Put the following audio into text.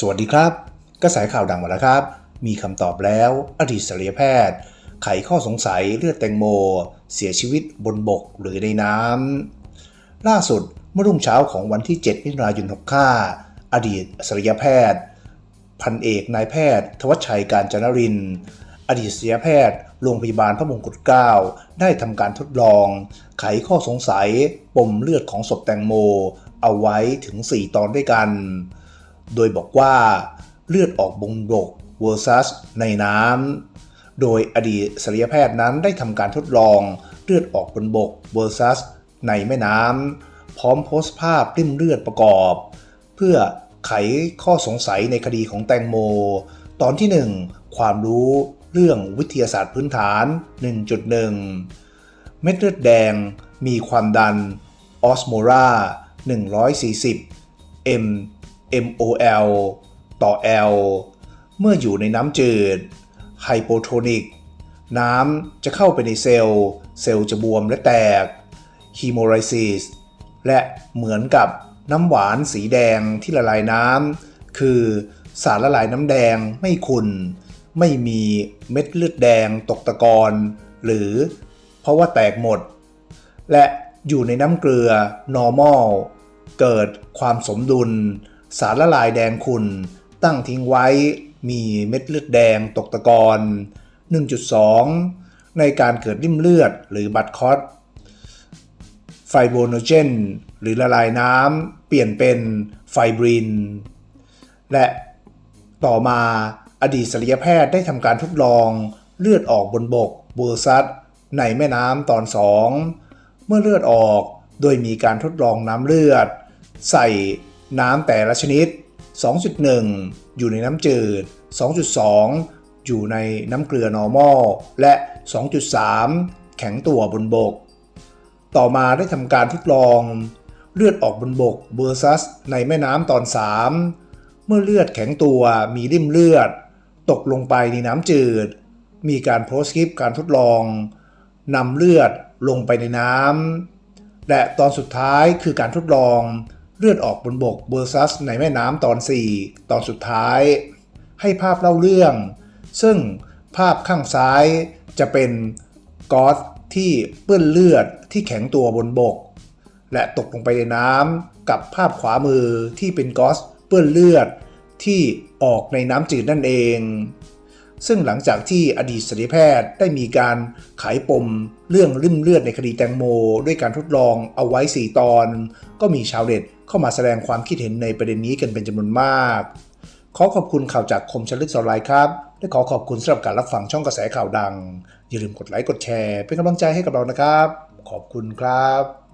สวัสดีครับ กระแสข่าวดังมาแล้วครับ มีคำตอบแล้ว อดีตศัลยแพทย์ ไขข้อสงสัยเลือดแตงโม เสียชีวิตบนบกหรือในน้ำล่าสุดเมื่อรุ่งเช้าของวันที่ 7 มิถุนายน65อดีตศัลยแพทย์ พันเอกนายแพทย์ ทวัชชัยการจนริน อดีตศัลยแพทย์โรงพยาบาลพระมงกุฎเกล้าได้ทำการทดลอง ไขข้อสงสัยปมเลือดของศพแตงโม เอาไว้ถึง 4 ตอนด้วยกัน โดยบอกว่าเลือดออกบนบก versus ในน้ำ โดยอดีตศัลยแพทย์นั้นได้ทำการทดลองเลือดออกบนบก versus ในแม่น้ำ พร้อมโพสต์ภาพริมเลือดประกอบ เพื่อไขข้อสงสัยในคดีของแตงโม ตอนที่ 1 ความรู้เรื่องวิทยาศาสตร์พื้นฐาน 1.1 เม็ดเลือดแดงมีความดันออสโมรา140 m mol ต่อ l เมื่ออยู่ในน้ำจืดไฮโปโทนิก น้ำจะเข้าไปในเซลล์ เซลล์จะบวมและแตกฮีโมไรซิสและเหมือนกับน้ำหวานสีแดงที่ละลายน้ำคือสารละลายน้ำแดงไม่ขุ่นไม่มีเม็ดเลือดแดงตกตะกอนหรือเพราะว่าแตกหมด และอยู่ในน้ำเกลือ normal เกิดความสมดุล สารละลายแดงขุ่นตั้งทิ้งไว้มีเม็ดเลือดแดงตกตะกอน1.2 ในการเกิดริ่มเลือดหรือบัตคอตไฟโบโนเจนหรือละลายน้ำเปลี่ยนเป็นไฟบริน และต่อมาอดีตศัลยแพทย์ได้ทำการทดลองเลือดออกบนบกเบอร์ซัสในแม่น้ำตอน2เมื่อเลือดออกโดยมีการทดลองน้ำเลือด ใส่ น้ำแต่ละชนิด 2.1 อยู่ในน้ำจืด 2.2 อยู่ในน้ำเกลือ normal และ 2.3 แข็งตัวบนบก ต่อมาได้ทำการทดลอง เลือดออกบนบกเบอร์ซัสในแม่น้ำตอน 3 เมื่อเลือดแข็งตัวมีริ่มเลือด ตกลงไปในน้ำจืด มีการโพสคลิปการทดลองนำเลือดลงไปในน้ำและตอนสุดท้ายคือการทดลอง เลือดออกบนบกเบอร์ซัสในแม่น้ำตอน 4 ตอนสุดท้าย ให้ภาพเล่าเรื่อง ซึ่งภาพข้างซ้ายจะเป็นก๊อซที่เปื้อนเลือดที่แข็งตัวบนบก และตกลงไปในน้ำกับภาพขวามือที่เป็นก๊อซเปื้อนเลือดที่ออกในน้ำจืดนั่นเอง ซึ่งหลังจากที่อดีตศัลยแพทย์ได้มีการไขปมเรื่องริ่มเลือดในคดีแตงโม ด้วยการทดลองเอาไว้ 4 ตอน ก็มีชาวเน็ตเข้ามาแสดงความคิดเห็นในประเด็นนี้กันเป็นจำนวนมาก ขอขอบคุณข่าวจากคมชลึกสไลด์ครับและขอขอบคุณสำหรับการรับฟังช่องกระแสข่าวดัง อย่าลืมกดไลค์กดแชร์ เป็นกำลังใจให้กับเรานะครับ ขอบคุณครับ